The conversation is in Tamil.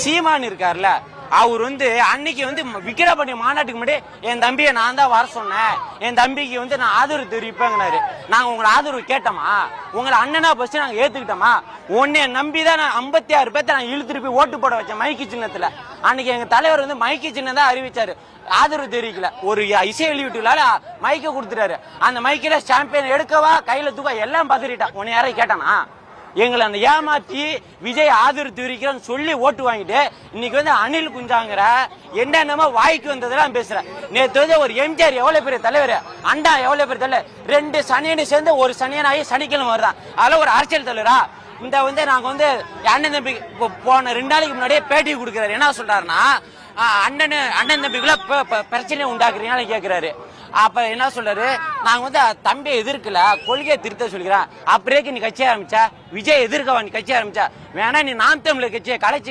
சீமான் இருக்கார்ல அவர் வந்து அன்னைக்கு வந்து விக்கிரபாண்டி மாநாட்டுக்கு முன்னாடி என் தம்பியை நான் தான் வர சொன்னேன். என் தம்பிக்கு வந்து நான் ஆதரவு தெரிவிப்பேங்கனாரு நாங்க உங்களை ஆதரவு கேட்டோமா? உங்களை அண்ணனா பஸ் நாங்க ஏத்துக்கிட்டோமா? உன்னை நம்பி தான் நான் ஐம்பத்தி ஆறு பேர்த்த நான் இழுத்துட்டு போய் ஓட்டு போட வச்சேன் மைக்கு சின்னத்துல. அன்னைக்கு எங்க தலைவர் வந்து மைக்கு சின்னம் தான் அறிவிச்சாரு. ஆதரவு தெரிவிக்கல. ஒரு இசை வெளியீட்டுலால மைக்கை கொடுத்துட்டாரு. அந்த மைக்கில சாம்பியன் எடுக்கவா கையில தூக்க எல்லாம் பதறிட்டான். உன்னை யாரையும் கேட்டானா? எங்களை அந்த ஏமாத்தி விஜய் ஆதரித்து தெரிவிக்கிறோன்னு சொல்லி ஓட்டு வாங்கிட்டு இன்னைக்கு வந்து அனில் குஞ்சாங்கிற என்னென்னமோ வாய்க்கு வந்ததெல்லாம் பேசுறேன். நேற்று வந்து ஒரு எம்ஜிஆர் எவ்வளவு பெரிய தலைவர் அண்டா எவ்வளவு பெரிய தலைவர் ரெண்டு சனியனு சேர்ந்து ஒரு சனியனாகி சனிக்கிழமை வருதான். அதெல்லாம் ஒரு அரசியல் தலைவரா? இந்த வந்து நாங்க வந்து அண்ணன் தம்பி போன ரெண்டு நாளைக்கு முன்னாடியே பேட்டி கொடுக்குறாரு. என்ன சொல்றாருன்னா அண்ணனு அண்ணன் தம்பிக்குள்ள பிரச்சனை உண்டாக்குறீங்கன்னு கேக்குறாரு. அப்ப என்ன சொல்றாரு? நாங்க வந்து தம்பியை எதிர்க்கல கொள்கையை திருத்த சொல்லிக்கிறேன். அப்படியே நீ கட்சி ஆரம்பிச்சா விஜய் எதிர்க்கவா நீ கட்சி ஆரம்பிச்சா. வேணா நீ நாம் தமிழர் கட்சியை கலைச்சி